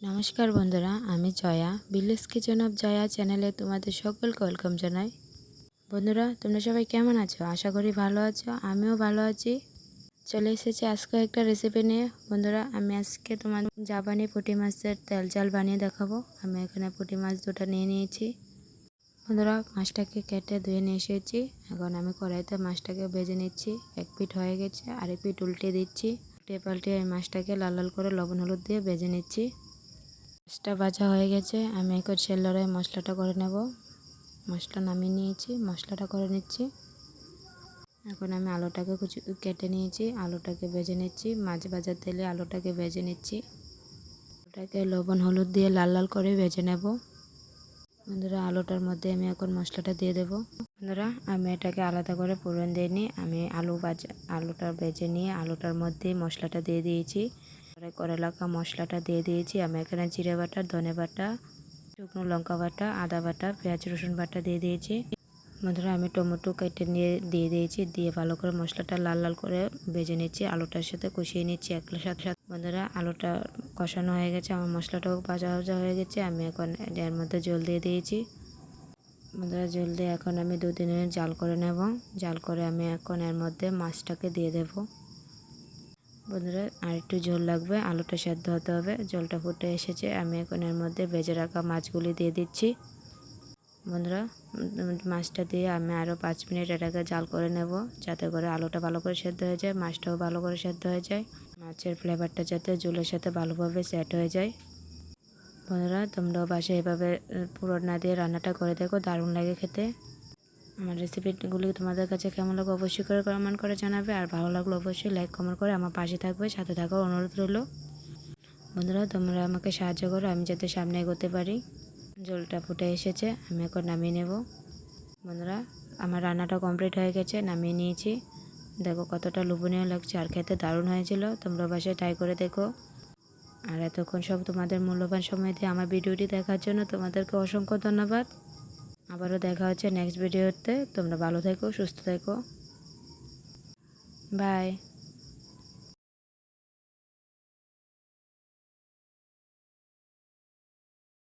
নমস্কার বন্ধুরা, আমি জয়া বিলেস কিচেন অফ জয়া চ্যানেলে তোমাদের সকলকে ওয়েলকাম জানাই। বন্ধুরা, তোমরা সবাই কেমন আছো? আশা করি ভালো আছো, আমিও ভালো আছি। চলে এসেছি আজকে একটা রেসিপি নিয়ে। বন্ধুরা, আমি আজকে তোমার জাপানি পুঁটি মাছের তেল জাল বানিয়ে দেখাবো। আমি এখানে পুঁটি মাছ দুটো নিয়ে নিয়েছি। বন্ধুরা, মাছটাকে কেটে ধুয়ে নিয়ে এসেছি। এখন আমি কড়াইতে মাছটাকে ভেজে নিচ্ছি। এক পিঠ হয়ে গেছে, আরেক পিঠ উল্টে দিচ্ছি। উল্টে পাল্টে মাছটাকে লাল লাল করে লবণ হলুদ দিয়ে ভেজে নিচ্ছি। মাছটা ভাজা হয়ে গেছে, আমি এখন সেল্লারে মশলাটা করে নেব। মশলা নামিয়ে নিয়েছি, মশলাটা করে নিচ্ছি। এখন আমি আলুটাকে কুচি, কেটে নিয়েছি, আলুটাকে ভেজে নিচ্ছি, মাছ ভাজার তেলে আলুটাকে ভেজে নিচ্ছি। আলুটাকে লবণ, হলুদ দিয়ে লাল লাল করে ভেজে নেব। বন্ধুরা, আলুটার মধ্যে আমি এখন মশলাটা দিয়ে দেবো। বন্ধুরা, আমি এটাকে আলাদা করে পুরন দিইনি আমি আলু ভাজা, আলুটা ভেজে নিয়ে আলুটার মধ্যে মশলাটা দিয়ে দিয়েছি। তারপরে করে রাখা মশলাটা দিয়ে দিয়েছি। আমি এখানে জিরে বাটা, ধনে বাটা, শুকনো লঙ্কা বাটা, আদা বাটা, পেঁয়াজ, রসুন বাটা দিয়ে দিয়েছি। বন্ধুরা, আমি টমেটো কেটে নিয়ে দিয়ে দিয়েছি। দিয়ে ভালো করে মশলাটা লাল লাল করে ভেজে নিচ্ছি। আলুটার সাথে কষিয়ে নিচ্ছি একলা সাথে। সাথে বন্ধুরা, আলুটা কষানো হয়ে গেছে। আমার মশলাটাও ভাজা ভাজা হয়ে গেছে। আমি এখন এর মধ্যে জল দিয়ে দিয়েছি। বন্ধুরা, জল দিয়ে এখন আমি দু তিন মিনিট জাল করে নেব। জাল করে আমি এখন এর মধ্যে মাছটাকে দিয়ে দেবো। বন্ধুরা আর একটু ঝোল লাগবে, আলুটা সেদ্ধ হতে হবে। জলটা ফুটে এসেছে, আমি এখন এর মধ্যে ভেজে রাখা মাছগুলি দিয়ে দিচ্ছি। বন্ধুরা মাছটা দিয়ে আমি আরও পাঁচ মিনিট এটাকে জাল করে নেব, যাতে করে আলুটা ভালো করে সেদ্ধ হয়ে যায়, মাছটাও ভালো করে সেদ্ধ হয়ে যায়। মাছের ফ্লেভারটা যাতে জলের সাথে ভালোভাবে সেট হয়ে যায়। বন্ধুরা, তোমরাও বাসে এভাবে পুরো না দিয়ে রান্নাটা করে দেখো, দারুণ লাগে খেতে। আমার রেসিপিগুলি তোমাদের কাছে কেমন লাগবে অবশ্যই করে কমেন্ট করে জানাবে। আর ভালো লাগল অবশ্যই লাইক কমেন্ট করে আমার পাশে থাকবে, সাথে থাকার অনুরোধ রইল। বন্ধুরা, তোমরা আমাকে সাহায্য করো, আমি যাতে সামনে এগোতে পারি। জলটা ফুটে এসেছে, আমি এখন নামিয়ে নেব। বন্ধুরা, আমার রান্নাটা কমপ্লিট হয়ে গেছে, নামিয়ে নিয়েছি। দেখো কতটা লোভনীয় লাগছে, আর খেতে দারুণ হয়েছিল, তোমরা বাসায় ট্রাই করে দেখো। আর এতক্ষণ সব তোমাদের মূল্যবান সময় দিয়ে আমার ভিডিওটি দেখার জন্য তোমাদেরকে অসংখ্য ধন্যবাদ। আবারও দেখা হচ্ছে নেক্সট ভিডিওতে তোমরা ভালো থেকো সুস্থ থেকো। বাই